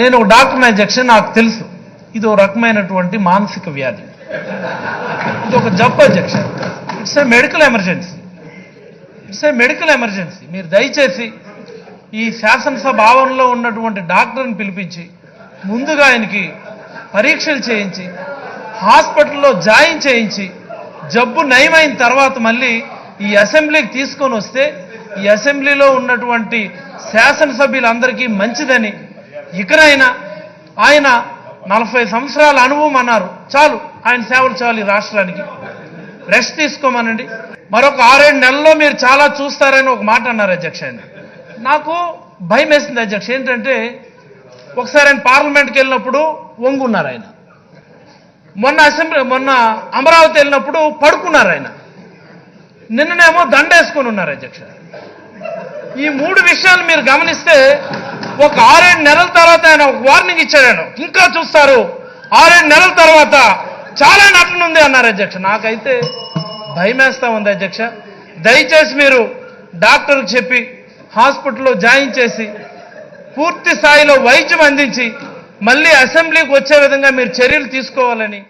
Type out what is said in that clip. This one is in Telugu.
నేను ఒక డాక్టర్ అధ్యక్ష నాకు తెలుసు. ఇది ఒక రకమైనటువంటి మానసిక వ్యాధి. ఇది ఒక జబ్బు అధ్యక్ష it's a medical emergency. It's a medical emergency. మీరు దయచేసి ఈ శాసనసభ ఆవరణలో ఉన్నటువంటి డాక్టర్ని పిలిపించి ముందుగా ఆయనకి పరీక్షలు చేయించి హాస్పిటల్లో జాయిన్ చేయించి జబ్బు నయమైన తర్వాత మళ్ళీ ఈ అసెంబ్లీకి తీసుకొని వస్తే ఈ అసెంబ్లీలో ఉన్నటువంటి శాసనసభ్యులందరికీ మంచిదని ఇకనైనా ఆయన నలభై సంవత్సరాల అనుభవం అన్నారు. చాలు ఆయన సేవలు చాలు రాష్ట్రానికి. రెస్ట్ తీసుకోమనండి. మరొక ఆరేడు నెలల్లో మీరు చాలా చూస్తారని ఒక మాట అన్నారు అధ్యక్ష ఆయన. నాకు భయం వేసింది అధ్యక్ష. ఏంటంటే ఒకసారి ఆయన పార్లమెంట్కి వెళ్ళినప్పుడు వంగున్నారు ఆయన. మొన్న అసెంబ్లీ మొన్న అమరావతి వెళ్ళినప్పుడు పడుకున్నారు ఆయన. నిన్ననేమో దండేసుకొని ఉన్నారు అధ్యక్ష. ఈ మూడు విషయాలు మీరు గమనిస్తే ఒక ఆరేడు నెలల తర్వాత ఆయన ఒక వార్నింగ్ ఇచ్చాడు ఇంకా చూస్తారు ఆరేడు నెలల తర్వాత చాలా నటనుంది అన్నారు అధ్యక్ష. నాకైతే భయమేస్తా ఉంది అధ్యక్ష. దయచేసి మీరు డాక్టర్కి చెప్పి హాస్పిటల్లో జాయిన్ చేసి పూర్తి స్థాయిలో వైద్యం అందించి మళ్ళీ అసెంబ్లీకి వచ్చే విధంగా మీరు చర్యలు తీసుకోవాలని